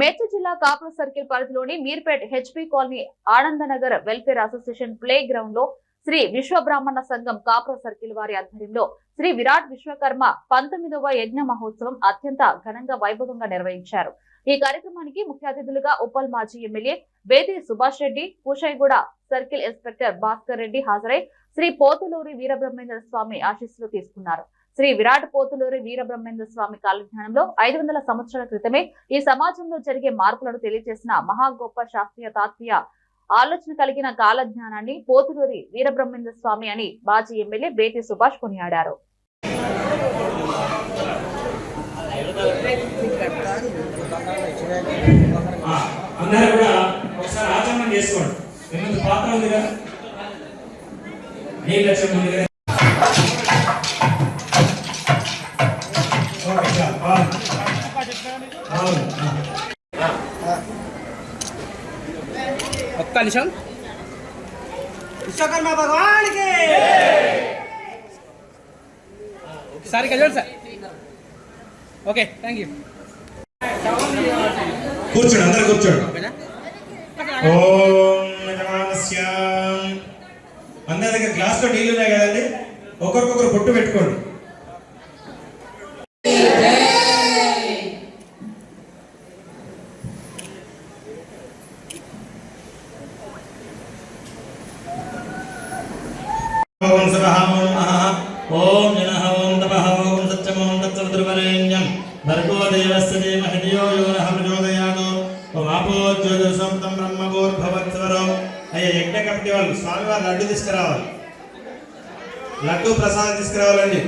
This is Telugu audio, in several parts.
మేడ్చల్ జిల్లా కాపుల సర్కిల్ పరిధిలోని Meerpet HP colony Anandnagar welfare association play గ్రౌండ్లో శ్రీ విశ్వబ్రాహ్మణ సంఘం కాపుల సర్కిల్ వారి ఆధ్వర్యంలో శ్రీ విరాట్ విశ్వకర్మ పంతొమ్మిదవ యజ్ఞ మహోత్సవం అత్యంత ఘనంగా వైభవంగా నిర్వహించారు. ఈ కార్యక్రమానికి ముఖ్య అతిథులుగా ఉప్పల్ మాజీ MLA Bethi Subhash Reddy Pushaiguda circle inspector Bhaskar Reddy హాజరై శ్రీ పోతులూరి వీరబ్రహ్మేంద్ర స్వామి ఆశీస్సులు తీసుకున్నారు. శ్రీ విరాట్ పోతులూరి వీరబ్రహ్మేంద్ర స్వామి కాలజ్ఞానంలో ఐదు వందల సంవత్సరాల క్రితమే ఈ సమాజంలో జరిగే మార్పులను తెలియజేసిన మహా గొప్ప శాస్త్రీయ తాత్వీయ ఆలోచన కలిగిన కాలజ్ఞానాన్ని పోతులూరి వీరబ్రహ్మేంద్ర స్వామి అని మాజీ ఎమ్మెల్యే బేతి సుభాష్ కొనియాడారు. అందరూ కూడా ఒకసారి ఆచరణ చేసుకోండి. పాత్ర ఉంది కదా కదా నిమిషం విశ్వకర్మ భగవానికి ఒకసారి చూడండి సార్. ఓకే థ్యాంక్ యూ కూర్చోండి అందరు కూర్చోండి. ఓం అందరి దగ్గర గ్లాస్లో నీళ్ళు ఉన్నాయి కదండి? ఒకరికొకరు పొట్టు పెట్టుకోండి. ఓం సభః ఓం మహః ఓం జనః ఓం తపః ఓం సత్యం. ఓం తత్సవితుర్వరేణ్యం భర్గో దేవस्य ధీమహి ధియో యో నః ప్రచోదయాత్. ఓం ఆపో జ్యోతిర్సంతం బ్రహ్మభూర్భవత్సవరం. అయ్యా యజ్ఞ వాళ్ళు స్వామివారి లడ్డు తీసుకురావాలి. లడ్డు ప్రసాదం తీసుకురావాలండి.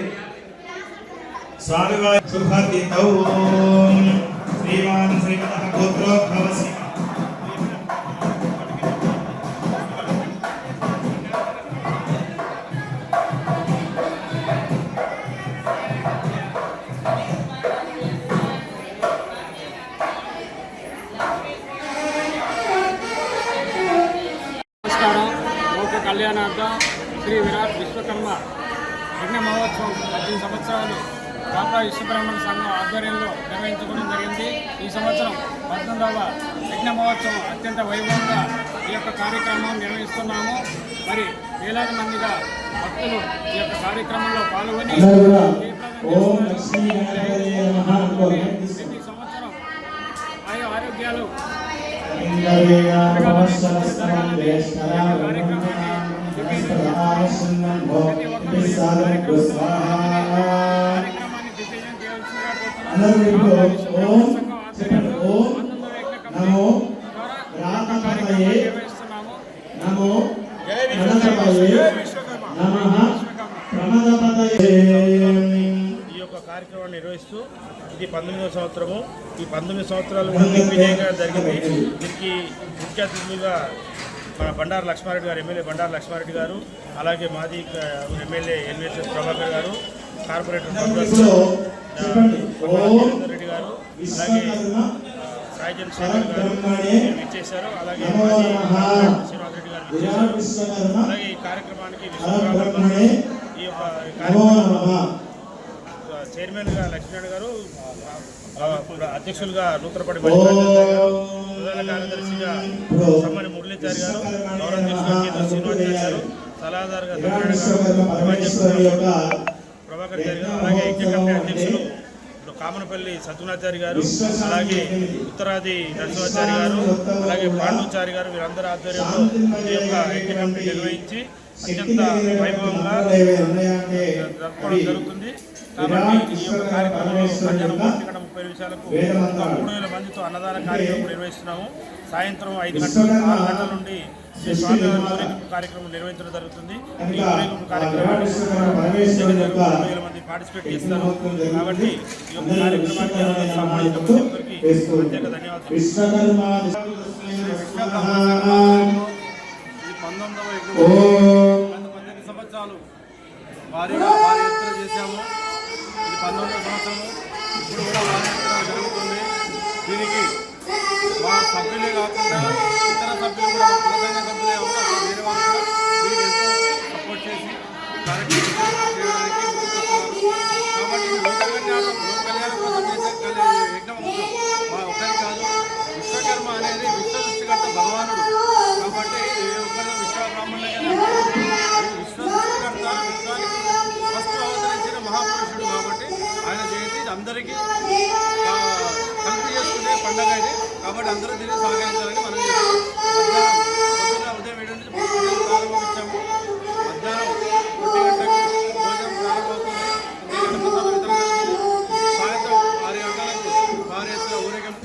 స్వామివారి శుభాతి శ్రీమాన్ గోత్రోద్భవసి. కళ్యాణార్థం శ్రీ విరాట్ విశ్వకర్మ యజ్ఞ మహోత్సవం పద్దెనిమిది సంవత్సరాలు కాపా విశ్వబ్రహ్మణ సంఘం ఆధ్వర్యంలో నిర్వహించుకోవడం జరిగింది. ఈ సంవత్సరం పద్దెనిమిదవ యజ్ఞ మహోత్సవం అత్యంత వైభవంగా ఈ యొక్క కార్యక్రమం నిర్వహిస్తున్నాము. మరి వేలాది మందిగా భక్తులు ఈ యొక్క కార్యక్రమంలో పాల్గొని ప్రతి సంవత్సరం ఆయు ఆరోగ్యాలు చేయాల్సిందిగా అందరూ ఓం చెప్పండి ఓం నమో కార్యక్రమాన్ని నమో గణపతయే నమః ప్రమదపతయే ఈ యొక్క కార్యక్రమాన్ని నిర్వహిస్తూ ఇది పంతొమ్మిదవ సంవత్సరము. ఈ పంతొమ్మిది సంవత్సరాలు కూడా దిగ్విజయంగా జరిగింది దీనికి ముఖ్య అతిథులుగా మన బండారు లక్ష్మారెడ్డి గారు ఎమ్మెల్యే బండారు లక్ష్మారెడ్డి గారు అలాగే మాజీ ఎమ్మెల్యే ఎన్విఎస్ఎస్ ప్రభాకర్ గారు కార్పొరేటర్ రెడ్డి గారు అలాగే సాయిజన్ శేఖర్ గారు ఇచ్చేశారు అలాగే శ్రీనివాస్ రెడ్డి గారు ఇచ్చేశారు అలాగే ఈ కార్యక్రమానికి పరబ్రహ్మణే ఈ యొక్క నమో. చైర్మన్గా లక్ష్మీనారాయణ గారు అధ్యక్షులుగా నూతనపడి ప్రధాన కార్యదర్శిగా సమ్మని మురళీచారి గారు గౌరవ అధ్యక్షులుగా కేంద్ర శ్రీనివాచారి గారు సలహాదారుగా సత్యనారాయణ గారు ప్రభాకర్ గారు అలాగే ఐక్య కమిటీ అధ్యక్షులు కామనపల్లి సత్యనాచారి గారు అలాగే ఉత్తరాది నరసింహాచారి గారు అలాగే పాండవచారి గారు వీరందరూ ఆధ్వర్యంలో ఈ యొక్క కమిటీ నిర్వహించి అత్యంత వైభవంగా జరుపుకోవడం జరుగుతుంది. కాబట్టి ఈ యొక్క కార్యక్రమంలో మధ్యాహ్నం గంట ముప్పై నిమిషాలకు మూడు వేల అన్నదాన కార్యక్రమం నిర్వహిస్తున్నాము. సాయంత్రం ఐదు గంటల ఆరు గంటల నుండి స్వామివారి కార్యక్రమం నిర్వహించడం జరుగుతుంది. ఈ ఊరేగింపు వేల మంది పార్టిసిపేట్ చేస్తారు. కాబట్టి ఈ యొక్క కార్యక్రమానికి ప్రత్యేక ధన్యవాదాలు. సంవత్సరాలు భారీగా భారీ ఎత్తున చేశాము. ఇది పంతొమ్మిదవ సంవత్సరము ఇప్పుడు కూడా భారీ ఎత్తున జరుగుతుంది. దీనికి మా సభ్యులే కాకుండా ఇతర సభ్యులు కూడా మా సభ్యులే కాకుండా వేరే వాళ్ళు కూడా ఎంతో సపోర్ట్ చేసి చేయడానికి కాబట్టి మా కాదు విశ్వకర్మ అనేది కాబట్టి ఏ ఫస్ట్ అవతరించిన కాబట్టి ఆయన చేతి అందరికీ పండుగ ఇది కాబట్టి అందరూ దీన్ని సహకరించాలని మనం మధ్యాహ్నం ఉదయం ఏడు నుంచి ప్రారంభించాము మధ్యాహ్నం ఒంటి గంటకు భోజనం ప్రారంభమవుతుంది. సాయంత్రం ఆరు గంటలకు భారీ ఎత్తున ఊరేగింపు